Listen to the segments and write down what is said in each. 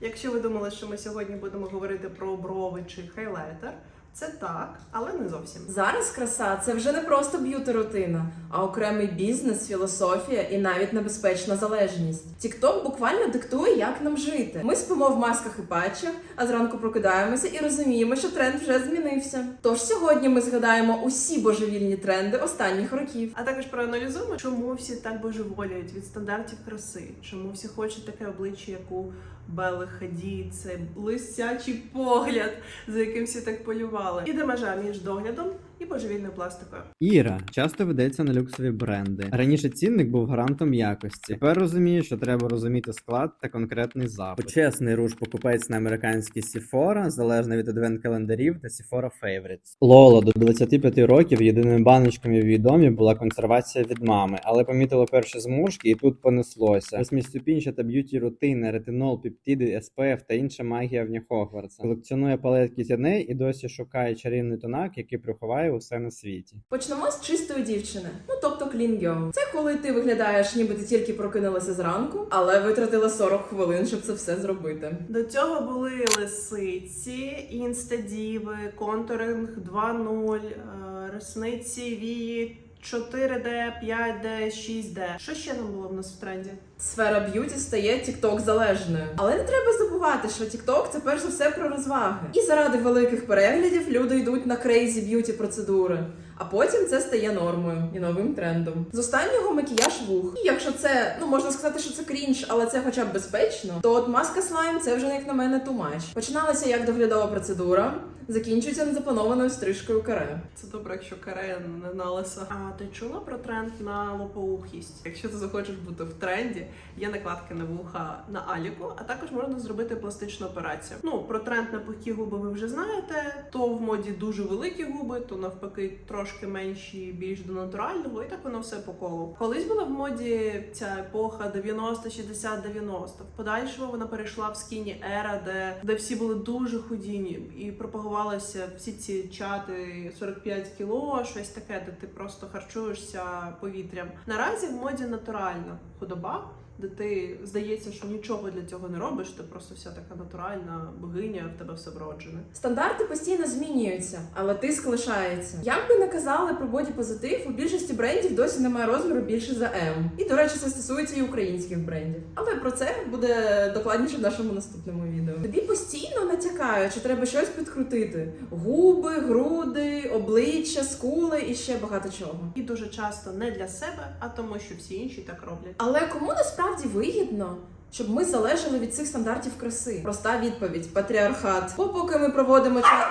Якщо ви думали, що ми сьогодні будемо говорити про брови чи хайлайтер, це так, але не зовсім. Зараз краса це вже не просто б'юти рутина, а окремий бізнес, філософія і навіть небезпечна залежність. TikTok буквально диктує, як нам жити. Ми спимо в масках і патчах, а зранку прокидаємося і розуміємо, що тренд вже змінився. Тож сьогодні ми згадаємо усі божевільні тренди останніх років. А також проаналізуємо, чому всі так божеволіють від стандартів краси, чому всі хочуть таке обличчя, як у Белли Хадід, цей лисячий погляд, за яким всі так полювали. І демежа між доглядом і божевільною пластикою. Іра часто ведеться на люксові бренди. Раніше цінник був гарантом якості. Тепер розуміє, що треба розуміти склад та конкретний запит. Почесний руш покупець на американський Sephora, залежно від адвент-календарів та Sephora Favorites. Лола до 25 років єдиними баночками в її домі була консервація від мами, але помітила перші зморшки і тут понеслося. Восьміступінчата б'юті рутина, ретинол, пептиди, SPF та інша магія в Хогвартса. Колекціонує палетки тіней і досі шукає чарівний тонак, який приховає усе на світі. Почнемо з чистої дівчини, ну тобто клінгьо. Це коли ти виглядаєш, ніби ти тільки прокинулася зранку, але витратила 40 хвилин, щоб це все зробити. До цього були лисиці, інстадіви, контуринг 2.0, е, ресниці, вії 4D, 5D, 6D. Що ще нам було в нас в тренді? Сфера б'юті стає TikTok залежною. Але не треба забувати, що TikTok – це перш за все про розваги. І заради великих переглядів люди йдуть на крейзі б'юті процедури. А потім це стає нормою і новим трендом. З останнього макіяж вух. І якщо це, ну можна сказати, що це крінж, але це хоча б безпечно, то от маска слайм це вже як на мене тумач. Починалася як доглядова процедура, закінчується незапланованою стрижкою каре. Це добре, якщо каре не на лиса. А ти чула про тренд на лопоухість? Якщо ти захочеш бути в тренді, є накладки на вуха на аліку, а також можна зробити пластичну операцію. Ну про тренд на пухкі губи ви вже знаєте. То в моді дуже великі губи, то навпаки трошки менші, більш до натурального, і так воно все по колу. Колись була в моді ця епоха 90, 60, 90. В подальшому вона перейшла в скіні ера, де, де всі були дуже худіні і пропагувалися всі ці чати 45 кіло, щось таке, де ти просто харчуєшся повітрям. Наразі в моді натуральна худоба. Де ти здається, що нічого для цього не робиш, ти просто вся така натуральна богиня, в тебе все вроджене. Стандарти постійно змінюються, але тиск лишається. Як би не казали про боді-позитив, у більшості брендів досі немає розміру більше за М. І до речі, це стосується і українських брендів. Але про це буде докладніше в нашому наступному відео. Тобі постійно натякають, що треба щось підкрутити: губи, груди, обличчя, скули і ще багато чого. І дуже часто не для себе, а тому, що всі інші так роблять. Але кому насправді вигідно? Щоб ми залежали від цих стандартів краси. Проста відповідь: патріархат. Бо поки ми проводимо час.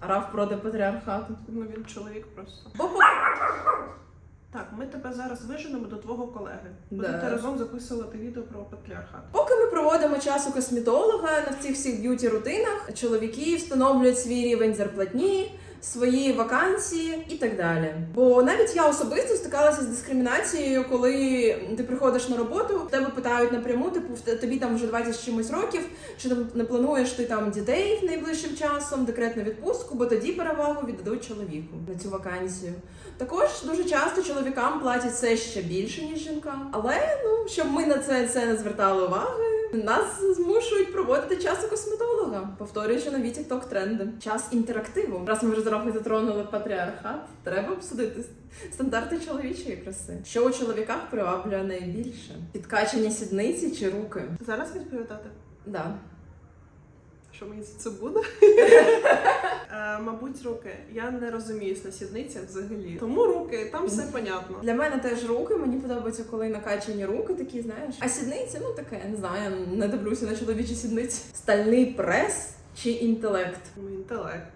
Раф проти патріархату. Ну він чоловік просто. Бо поки Так, ми тебе зараз виженемо до твого колеги. Да. Будете разом записувати відео про патріархат. Поки ми проводимо час у косметолога на цих всіх б'юті рутинах, чоловіки встановлюють свій рівень зарплатні, свої вакансії і так далі. Бо навіть я особисто стикалася з дискримінацією, коли ти приходиш на роботу, тебе питають напряму, типу тобі там вже 20 з чимось років, чи там не плануєш ти там дітей найближчим часом, декретну відпустку, бо тоді перевагу віддадуть чоловіку на цю вакансію. Також дуже часто чоловікам платять все ще більше ніж жінкам. Але ну щоб ми на це, це не звертали уваги. Нас змушують проводити час у косметолога, повторюючи нові тікток тренди. Час інтерактиву. Раз ми вже трохи затронули патріархат, треба обсудити стандарти чоловічої краси. Що у чоловіках приваблює найбільше? Підкачані сідниці чи руки? Зараз відповідати, Да. Що мені за це буде? Е, Мабуть, руки. Я не розуміюсь на сідницях взагалі. Тому руки, там все понятно. Для мене теж руки. Мені подобається, коли накачані руки такі, знаєш. А сідниці, ну таке, не знаю, я не дивлюся на чоловічі сідниці. Стальний прес чи інтелект? Ну, Інтелект.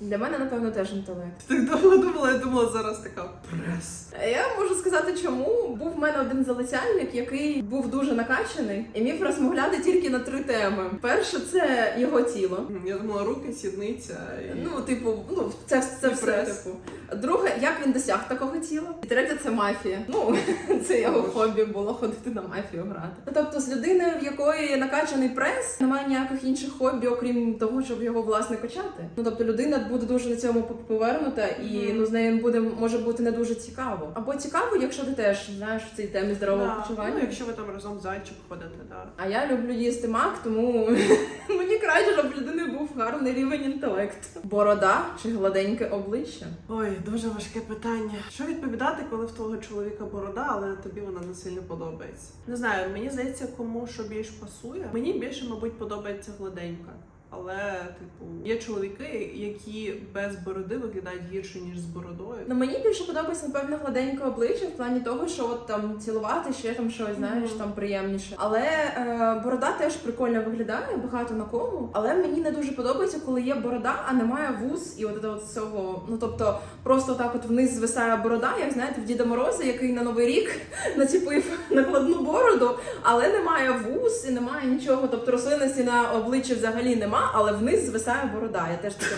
Для мене, напевно, теж інтелект. Так довго думала, я думала зараз така прес. Я можу сказати, чому був в мене один залицяльник, який був дуже накачаний і міг розмовляти тільки на три теми. Перше, це його тіло. Я думала, руки, сідниця і Ну, типу, ну це, це І все прес. типу. Друге, як він досяг такого тіла. І третє це мафія. Ну це його хобі було ходити на мафію грати. Тобто, з людиною, в якої накачаний прес, немає ніяких інших хобі, окрім того, щоб його власне качати. Ну тобто людина буде дуже на цьому повернута, і Мгм. ну з нею буде може бути не дуже цікаво. Або цікаво, якщо ти теж знаєш в цій темі здорового Да, почування. Ну, якщо ви там разом зайчик ходите, да. А я люблю їсти мак, тому мені краще, щоб в людини був гарний рівень інтелекту. Борода чи гладеньке обличчя? Ой, дуже важке питання. Що відповідати, коли в твого чоловіка борода, але тобі вона не сильно подобається? Не знаю, мені здається, кому що більш пасує. Мені більше, мабуть, подобається гладенька. Але, типу, є чоловіки, які без бороди виглядають гірше, ніж з бородою. Ну мені більше подобається напевно гладеньке обличчя в плані того, що от там цілувати ще там щось, знаєш, Мгм. там приємніше. Але е, борода теж прикольно виглядає, багато на кому. Але мені не дуже подобається, коли є борода, а немає вуз і от от цього. Ну тобто, просто так от вниз звисає борода, як знаєте, в Діда Мороза, який на новий рік націпив накладну бороду, але немає вуз і немає нічого. Тобто рослинності на обличчі взагалі але вниз звисає борода. Я теж таке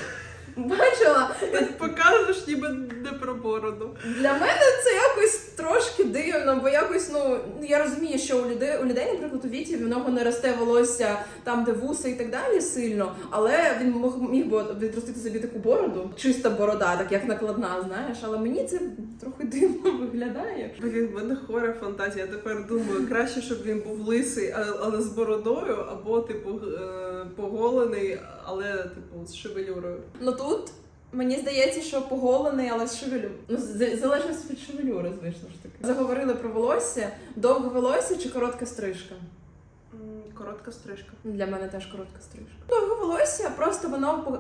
бачила. Ти покажеш ніби не про бороду. Для мене це якось трошки дивно, бо якось ну я розумію, що у людей у людей, наприклад, у віці в нього не росте волосся там, де вуса і так далі сильно, але він мог міг би відростити собі таку бороду, чиста борода, так як накладна, знаєш. Але мені це трохи дивно виглядає. Блін, в мене хора фантазія. Я тепер думаю, краще, щоб він був лисий, але з бородою, або, типу, е, поголений, але, типу, з шевелюрою. Ну тут. Мені здається, що поголений, але з шевелю. Ну, залежно від шевелюри, звісно ж таки. Заговорили про волосся. Довге волосся чи коротка стрижка? Коротка стрижка. Для мене теж коротка стрижка. Довге волосся, просто воно по-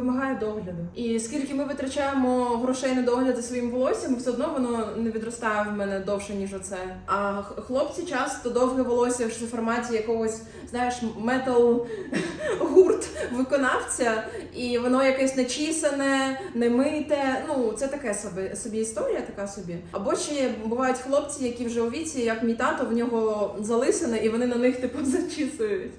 вимагає догляду. І скільки ми витрачаємо грошей на догляд за своїм волоссям, все одно воно не відростає в мене довше, ніж оце. А хлопці часто довге волосся в форматі якогось, знаєш, метал гурт виконавця, і воно якесь нечісане, немите. Ну, це таке собі, собі історія, така собі. Або ще бувають хлопці, які вже у віці, як мій тато, в нього залисане, і вони на них типу зачісують.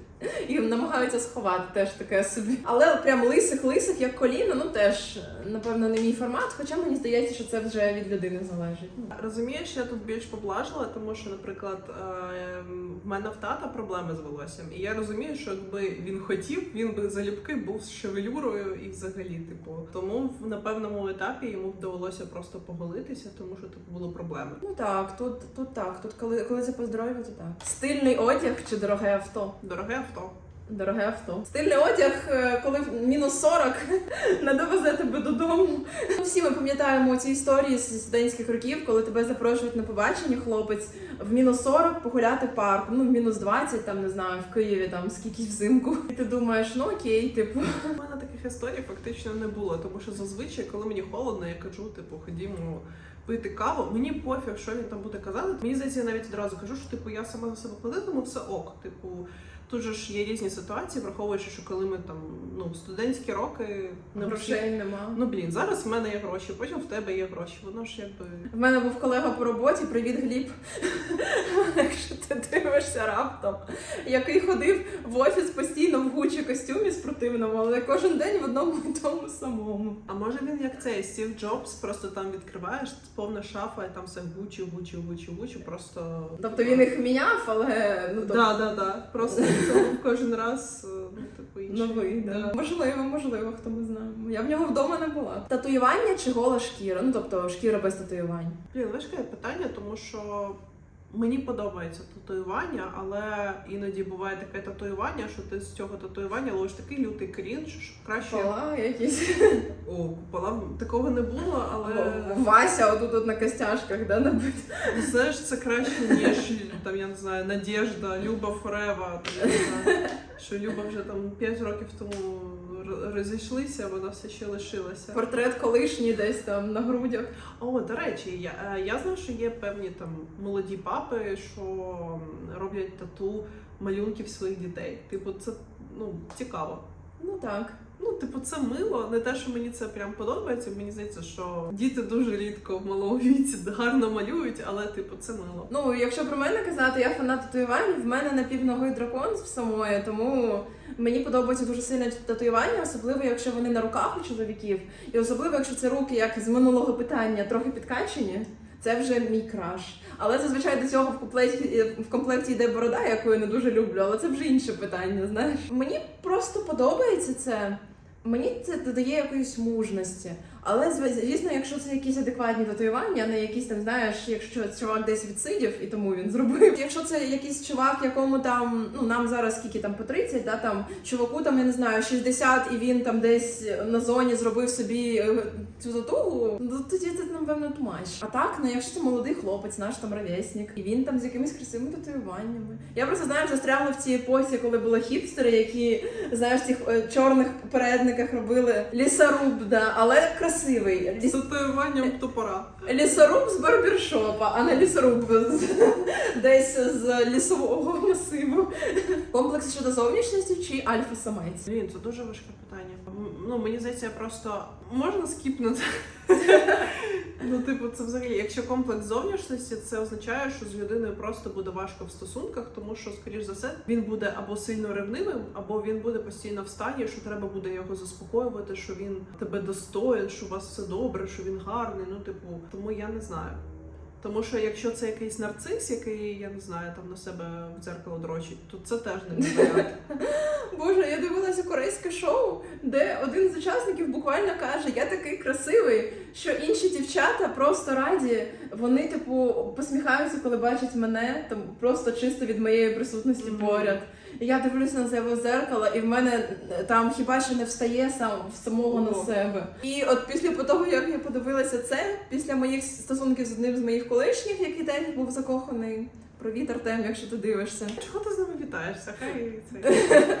І намагаються сховати теж таке собі. Але прям лисих лисих, як коліна, ну теж напевно не мій формат. Хоча мені здається, що це вже від людини залежить. Ну, Розумієш, я тут більш поблажила, тому що, наприклад, е, в мене в тата проблеми з волоссям. І я розумію, що якби він хотів, він би залюбки був з шевелюрою і взагалі, типу. Тому в- на певному етапі йому довелося просто поголитися, тому що типу були проблеми. Ну так, тут, тут так. Тут коли, коли це по здоров'ю, то так. Стильний одяг чи дороге авто? Дороге авто. Дороге авто. Стильний одяг, е, коли мінус 40 не довезе тебе додому. Ну, Всі ми пам'ятаємо ці історії з студентських років, коли тебе запрошують на побачення, хлопець в мінус 40 погуляти парком, ну в мінус 20, там не знаю, в Києві там скільки взимку. І ти думаєш, ну окей, типу. У мене таких історій фактично не було, тому що зазвичай, коли мені холодно, я кажу, типу, ходімо пити каву. Мені пофіг, що він там буде казати. Мені здається, я навіть одразу кажу, що типу я сама за себе платитиму, все ок. Типу, тут же ж є різні ситуації, враховуючи, що коли ми там ну студентські роки не Грошей нема. Ну блін, зараз в мене є гроші, потім в тебе є гроші. Воно ж якби В мене був колега по роботі, привіт, Гліб. Якщо ти дивишся раптом, який ходив в офіс постійно в гучі костюмі спортивному, але кожен день в одному і тому самому. А може він як цей Стів Джобс, просто там відкриваєш повна шафа, і там все гучі, гучі, гучі, гучі, просто. Тобто він їх міняв, але ну тобто, Да, да, да. Просто був кожен раз, е, ну, типу, інший. новий. Да. Да. Можливо, можливо, хто ми знаємо. Я в нього вдома не була. Татуювання чи гола шкіра? Ну тобто шкіра без татуювань. Блін, важке питання, тому що мені подобається татуювання, але іноді буває таке татуювання, що ти з цього татуювання ловиш такий лютий крінж, що краще. Купола якісь. О, купола такого не було, але Вася отут от на костяшках, да, набит. Ну, знаєш, це краще, ніж там, я не знаю, Надежда, Люба Форева. Що Люба вже там 5 років тому розійшлися, вона все ще лишилася. Портрет колишній десь там на грудях. О, до речі, я, е, я знаю, що є певні там молоді папи, що роблять тату малюнків своїх дітей. Типу, це ну цікаво. Ну так. Ну, типу, це мило. Не те, що мені це прям подобається. Мені здається, що діти дуже рідко в малому віці гарно малюють, але типу це мило. Ну, якщо про мене казати, я фанат татуювань, в мене напівногий дракон в самої, тому мені подобається дуже сильно татуювання, особливо якщо вони на руках у чоловіків, і особливо, якщо це руки, як з минулого питання, трохи підкачені. Це вже мій краш. Але зазвичай до цього в комплекті в комплекті йде борода, яку я не дуже люблю, але це вже інше питання. Знаєш, мені просто подобається це. Мені це додає якоїсь мужності. Але звісно, якщо це якісь адекватні татуювання, не якісь там, знаєш, якщо чувак десь відсидів і тому він зробив. Якщо це якийсь чувак, якому там, ну нам зараз скільки там по 30, да, там чуваку там, я не знаю, 60, і він там десь на зоні зробив собі е, цю татугу, ну тоді це напевно тумач. А так, ну якщо це молодий хлопець, наш там ровесник, і він там з якимись красивими татуюваннями. Я просто знаю, застрягла в цій епосі, коли були хіпстери, які знаєш, цих е, чорних передниках робили лісоруб, да, але красивий. Ліс... татуюванням топора. Лісоруб з барбершопа, а не лісоруб з, десь з лісового масиву. Комплекс щодо зовнішності чи альфа-самець? Блін, це дуже важке питання. Ну мені здається, я просто можна скіпнути. Ну, типу, це взагалі, якщо комплекс зовнішності, це означає, що з людиною просто буде важко в стосунках, тому що, скоріш за все, він буде або сильно ревнивим, або він буде постійно в стані, що треба буде його заспокоювати, що він тебе достоїн, що у вас все добре, що він гарний. Ну, типу, тому я не знаю. Тому що якщо це якийсь нарцис, який я не знаю, там на себе в дзеркало дрочить, то це теж не варіант. Боже, я дивилася корейське шоу, де один з учасників буквально каже: Я такий красивий, що інші дівчата просто раді. Вони, типу, посміхаються, коли бачать мене, там просто чисто від моєї присутності Мгм. поряд. І я дивлюся на себе в зеркало, і в мене е, там хіба що не встає сам в самого на себе. І от після того, як я подивилася це, після моїх стосунків з одним з моїх колишніх, який теж був закоханий. Привіт, Артем, якщо ти дивишся. Чого ти з ними вітаєшся? Хай це.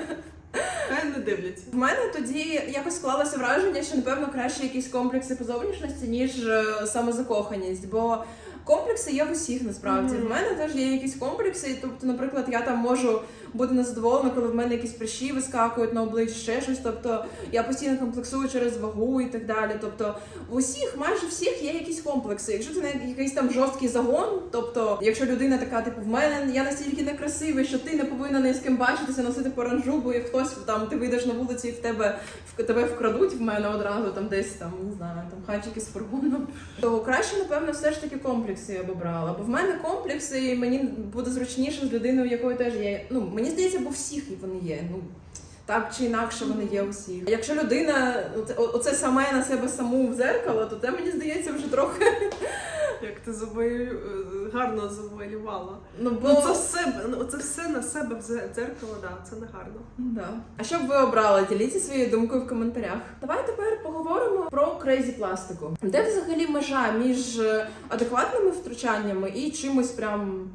Хай не дивляться. В мене тоді якось склалося враження, що напевно краще якісь комплекси по зовнішності, ніж е, самозакоханість. Бо комплекси є в усіх насправді. Мгм. В мене теж є якісь комплекси. Тобто, наприклад, я там можу бути незадоволена, коли в мене якісь прищі вискакують на обличчі, ще щось. Тобто я постійно комплексую через вагу і так далі. Тобто, в усіх, майже всіх є якісь комплекси. Якщо це не якийсь там жорсткий загон, тобто, якщо людина така, типу, в мене я настільки некрасивий, що ти не повинна ні з ким бачитися, носити паранжу, бо як хтось там ти вийдеш на вулиці і в тебе в тебе вкрадуть в мене одразу там десь там не знаю, там хачики з фургоном. То краще, напевно, все ж таки комплекси я б обрала. Бо в мене комплекси, і мені буде зручніше з людиною, в якої теж є. Ну мені здається, бо всіх вони є. Ну так чи інакше вони є усіх. Якщо людина оце, оце саме на себе саму в зеркало, то це мені здається вже трохи. Як ти завою... е, гарно завоювала. Ну бо Ну це все, ну, це все на себе в зе- дзеркало, да, це не гарно. Да. А що б ви обрали? Діліться своєю думкою в коментарях. Давай тепер поговоримо про крейзі пластику. Де взагалі межа між е, адекватними втручаннями і чимось прям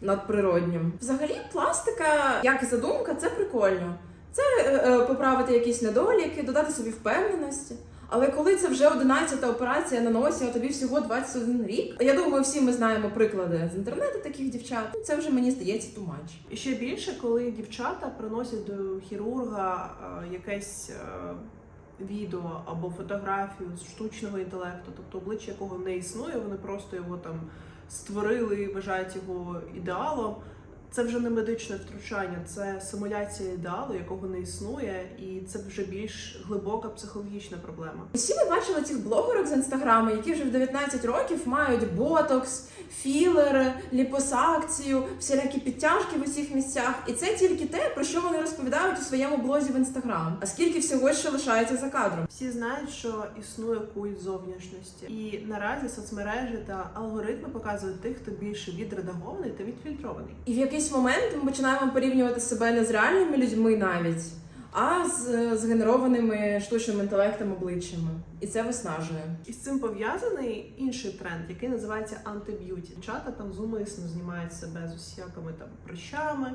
надприроднім? Взагалі, пластика, як задумка, це прикольно. Це е, е, поправити якісь недоліки, додати собі впевненості. Але коли це вже 11-та операція на носі, а тобі всього 21 рік, я думаю, всі ми знаємо приклади з інтернету таких дівчат. Це вже мені здається тумач. І ще більше, коли дівчата приносять до хірурга е, якесь е, відео або фотографію з штучного інтелекту, тобто обличчя якого не існує, вони просто його там створили, вважають його ідеалом. Це вже не медичне втручання, це симуляція ідеалу, якого не існує, і це вже більш глибока психологічна проблема. Всі ми бачили цих блогерок з інстаграму, які вже в 19 років мають ботокс, філери, ліпосакцію, всілякі підтяжки в усіх місцях. І це тільки те, про що вони розповідають у своєму блозі в інстаграм. А скільки всього ще лишається за кадром? Всі знають, що існує культ зовнішності, і наразі соцмережі та алгоритми показують тих, хто більше відредагований та відфільтрований. І в якийсь момент ми починаємо порівнювати себе не з реальними людьми навіть, а з згенерованими штучним інтелектом обличчями. І це виснажує. І з цим пов'язаний інший тренд, який називається антиб'юті. Чата там зумисно знімають себе з усякими там прищами,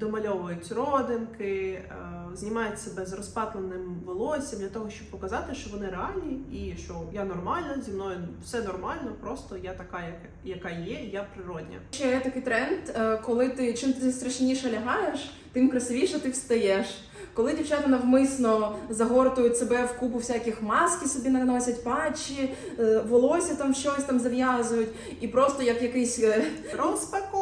домальовують родинки, е, знімають себе з розпатленим волоссям для того, щоб показати, що вони реальні і що я нормальна, зі мною все нормально, просто я така, яка, є, я природня. Ще є такий тренд, е, коли ти чим ти страшніше лягаєш, тим красивіше ти встаєш. Коли дівчата навмисно загортують себе в купу всяких маски, собі наносять патчі, е, волосся там щось там зав'язують, і просто як якийсь. е, Розпаковка.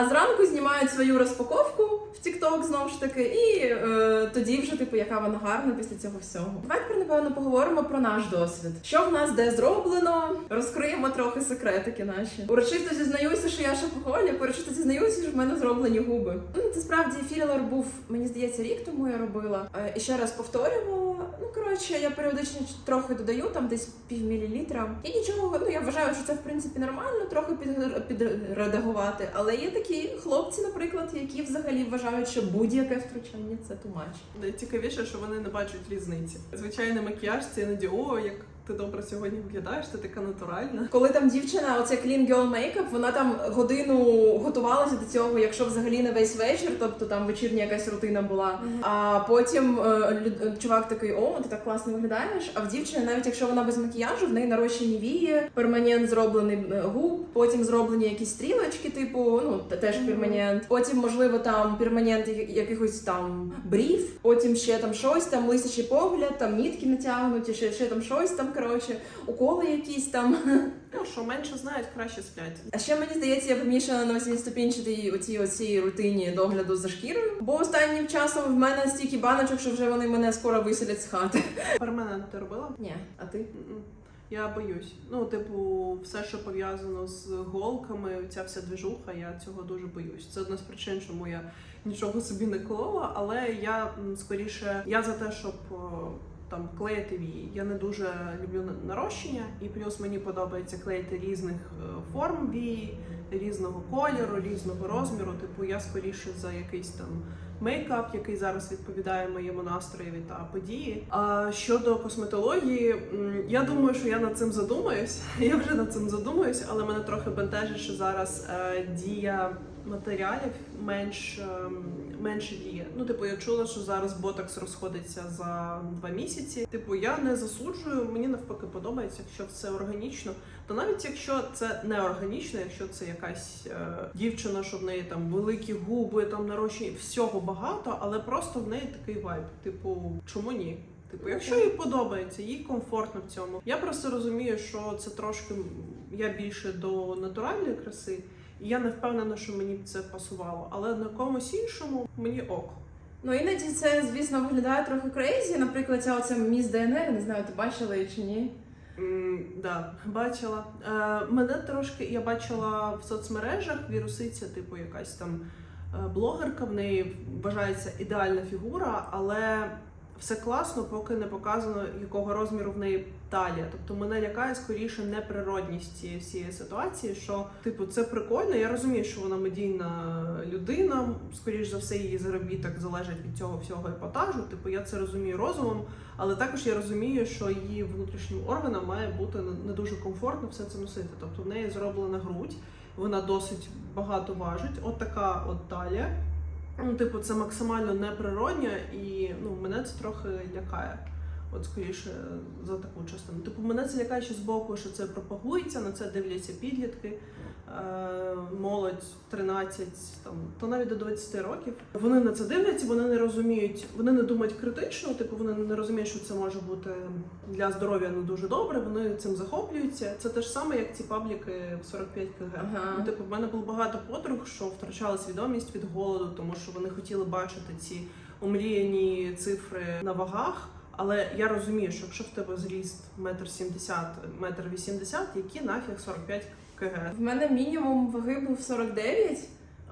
А зранку знімають свою розпаковку TikTok знову ж таки, і е, тоді вже, типу, яка вона гарна після цього всього. Давайте тепер, напевно, поговоримо про наш досвід. Що в нас де зроблено? Розкриємо трохи секретики наші. Урочисто зізнаюся, що я шопоголік, урочисто зізнаюся, що в мене зроблені губи. Ну, це справді філер був, мені здається, рік тому я робила. Е, і ще раз повторювала. Ну коротше, я періодично трохи додаю, там десь пів мілілітра. І нічого, ну я вважаю, що це в принципі нормально, трохи під, підредагувати. Але є такі хлопці, наприклад, які взагалі вважають, що будь-яке втручання це тумач. Найцікавіше, що вони не бачать різниці. Звичайний макіяж це іноді о, як ти добре сьогодні виглядаєш, ти така натуральна. Коли там дівчина, оце clean girl makeup, вона там годину готувалася до цього, якщо взагалі не весь вечір, тобто там вечірня якась рутина була. А потім е, лю- чувак такий: о, ти так класно виглядаєш. А в дівчини, навіть якщо вона без макіяжу, в неї нарощені вії, перманент зроблений е, губ, потім зроблені якісь стрілочки, типу, ну те- теж перманент. Потім, можливо, там перманент я- якихось там брів, потім ще там щось, там лисячий погляд, там нітки натягнуті, ще, ще там щось там. Коротше, уколи якісь там. Ну що менше знають, краще сплять. А ще мені здається, я помішана на восьмиступінчатій оцій оцій рутині догляду за шкірою. Бо останнім часом в мене стільки баночок, що вже вони мене скоро виселять з хати. Перманент ти робила? Ні, а ти? Я боюсь. Ну, типу, все, що пов'язано з голками, ця вся движуха, я цього дуже боюсь. Це одна з причин, чому я нічого собі не колола, але я скоріше я за те, щоб о, там клеїти вії. Я не дуже люблю нарощення, і плюс мені подобається клеїти різних е, форм вії, різного кольору, різного розміру. Типу, я скоріше за якийсь там мейкап, який зараз відповідає моєму настроєві та події. А щодо косметології, я думаю, що я над цим задумаюсь. Я вже над цим задумаюсь, але мене трохи бентежить, що зараз е, дія матеріалів менш ем, менше діє. Ну, типу, я чула, що зараз ботокс розходиться за два місяці. Типу, я не засуджую, мені навпаки подобається, якщо все органічно. То навіть якщо це не органічно, якщо це якась е, дівчина, що в неї там великі губи, там нарощені, всього багато, але просто в неї такий вайб. Типу, чому ні? Типу, якщо їй подобається, їй комфортно в цьому. Я просто розумію, що це трошки я більше до натуральної краси, і я не впевнена, що мені б це пасувало. Але на комусь іншому мені ок. Ну іноді це, звісно, виглядає трохи крейзі. Наприклад, ця оця міс ДНР, не знаю, ти бачила її чи ні. М, да, бачила. Е, мене трошки я бачила в соцмережах вірусиця, типу якась там е, блогерка, в неї вважається ідеальна фігура, але все класно, поки не показано, якого розміру в неї талія. Тобто мене лякає скоріше неприродність цієї всієї ситуації, що типу це прикольно. Я розумію, що вона медійна людина, скоріш за все, її заробіток залежить від цього всього епатажу. Типу, я це розумію розумом. Але також я розумію, що її внутрішнім органам має бути не- дуже комфортно все це носити. Тобто в неї зроблена грудь, вона досить багато важить. От така от талія. Ну, типу, це максимально неприродньо, і ну, мене це трохи лякає. От скоріше за таку частину. Типу, мене це лякає ще з боку, що це пропагується, на це дивляться підлітки, е, молодь 13, там, то навіть до 20 років. Вони на це дивляться, вони не розуміють, вони не думають критично, типу вони не розуміють, що це може бути для здоров'я не дуже добре. Вони цим захоплюються. Це те ж саме, як ці пабліки в 45 кг. Ага. Ну, типу, в мене було багато подруг, що втрачали свідомість від голоду, тому що вони хотіли бачити ці омріяні цифри на вагах. Але я розумію, що якщо в тебе зріст метр сімдесят, метр вісімдесят, які нафіг 45 кг. В мене мінімум ваги був 49,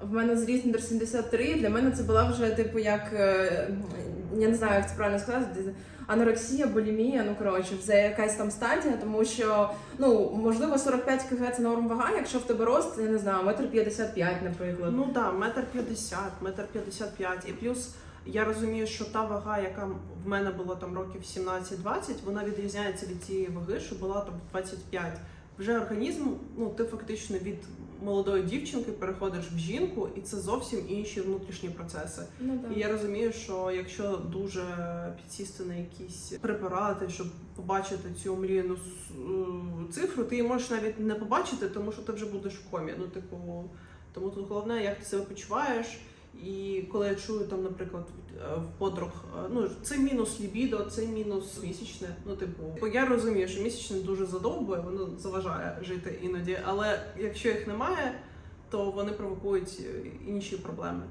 в мене зріст метр 73. Для мене це була вже типу як е, я не знаю, як це правильно сказати. Анорексія, булімія, ну коротше, вже якась там стадія, тому що ну можливо 45 кг це норм вага, якщо в тебе рост, я не знаю, метр 55, наприклад. Ну да, метр п'ятдесят, метр п'ятдесят п'ять. І плюс я розумію, що та вага, яка в мене була там років 17-20, вона відрізняється від тієї ваги, що була там 25. Вже організм, ну ти фактично від молодої дівчинки переходиш в жінку, і це зовсім інші внутрішні процеси. Ну, да. І я розумію, що якщо дуже підсісти на якісь препарати, щоб побачити цю омріяну с- е, цифру, ти її можеш навіть не побачити, тому що ти вже будеш в комі. Ну, типу, тому тут головне, як ти себе почуваєш. І коли я чую там, наприклад, е, в подруг, е, ну це мінус лібідо, це мінус місячне. Ну, типу, я розумію, що місячне дуже задовбує, воно заважає жити іноді. Але якщо їх немає, то вони провокують е, інші проблеми.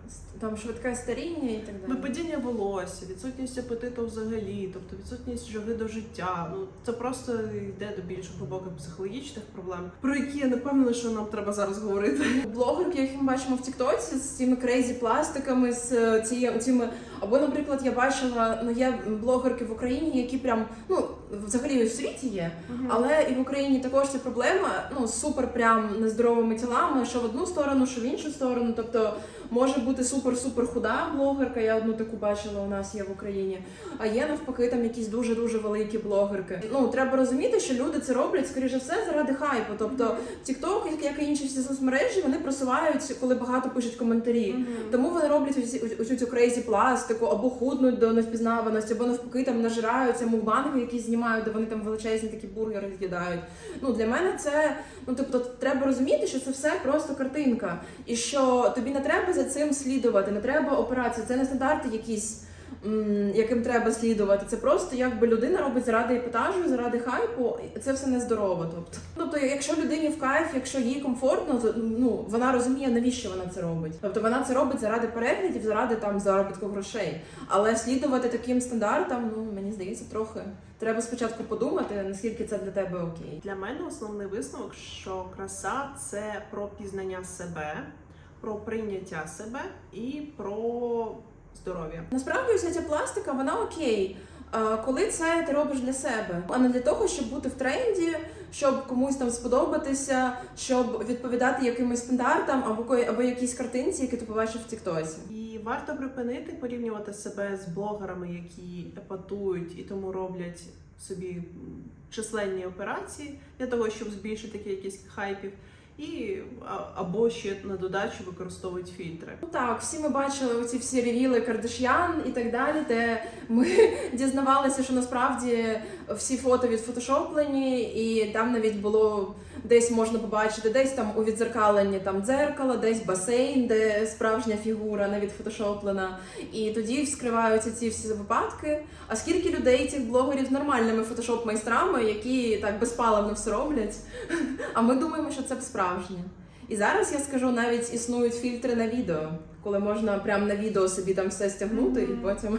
Там швидке старіння і так далі. Випадіння волосся, відсутність апетиту взагалі, тобто відсутність жаги до життя. Ну це просто йде до більш глибоких психологічних проблем, про які я не впевнена, що нам треба зараз говорити. блогерки, яких ми бачимо в Тіктоці, з цими крейзі пластиками, з е, цією цими. Або, наприклад, я бачила, ну є блогерки в Україні, які прям ну взагалі в світі є, але і в Україні також ця проблема. Ну супер прям нездоровими тілами, що в одну сторону, що в іншу сторону. Тобто може бути супер-супер худа блогерка. Я одну таку бачила, у нас є в Україні. А є навпаки там якісь дуже дуже великі блогерки. Ну треба розуміти, що люди це роблять скоріше все заради хайпу. Тобто TikTok, як- як і інші всі соцмережі, вони просувають, коли багато пишуть коментарі. Тому вони роблять усю цю крейзі пластику, або худнуть до невпізнаваності, або навпаки там нажираються мукбанги, які знімають, де вони там величезні такі бургери з'їдають. Ну для мене це ну тобто треба розуміти, що це все просто картинка, і що тобі не треба за цим слідувати, не треба опиратися. Це не стандарти якісь. Яким треба слідувати, це просто якби людина робить заради епатажу, заради хайпу, і це все нездорово. Тобто, тобто, якщо людині в кайф, якщо їй комфортно, ну вона розуміє, навіщо вона це робить. Тобто вона це робить заради переглядів, заради там заробітку грошей. Але слідувати таким стандартам, ну мені здається, трохи треба спочатку подумати, наскільки це для тебе окей. Для мене основний висновок, що краса це про пізнання себе, про прийняття себе і про здоров'я. Насправді вся ця пластика, вона окей. Коли це ти робиш для себе, а не для того, щоб бути в тренді, щоб комусь там сподобатися, щоб відповідати якимось стандартам або ко- або якійсь картинці, які ти побачив в Тіктоці. І варто припинити порівнювати себе з блогерами, які епатують і тому роблять собі численні операції для того, щоб збільшити кількість хайпів, і або ще на додачу використовують фільтри. Ну так, всі ми бачили оці всі ревіли Кардаш'ян і так далі, де ми дізнавалися, що насправді всі фото відфотошоплені, і там навіть було десь можна побачити, десь там у відзеркаленні там дзеркало, десь басейн, де справжня фігура не відфотошоплена. І тоді вскриваються ці всі випадки. А скільки людей цих блогерів з нормальними фотошоп-майстрами, які так безпаливно все роблять, а ми думаємо, що це справжнє. І зараз я скажу, навіть існують фільтри на відео, коли можна прямо на відео собі там все стягнути і потім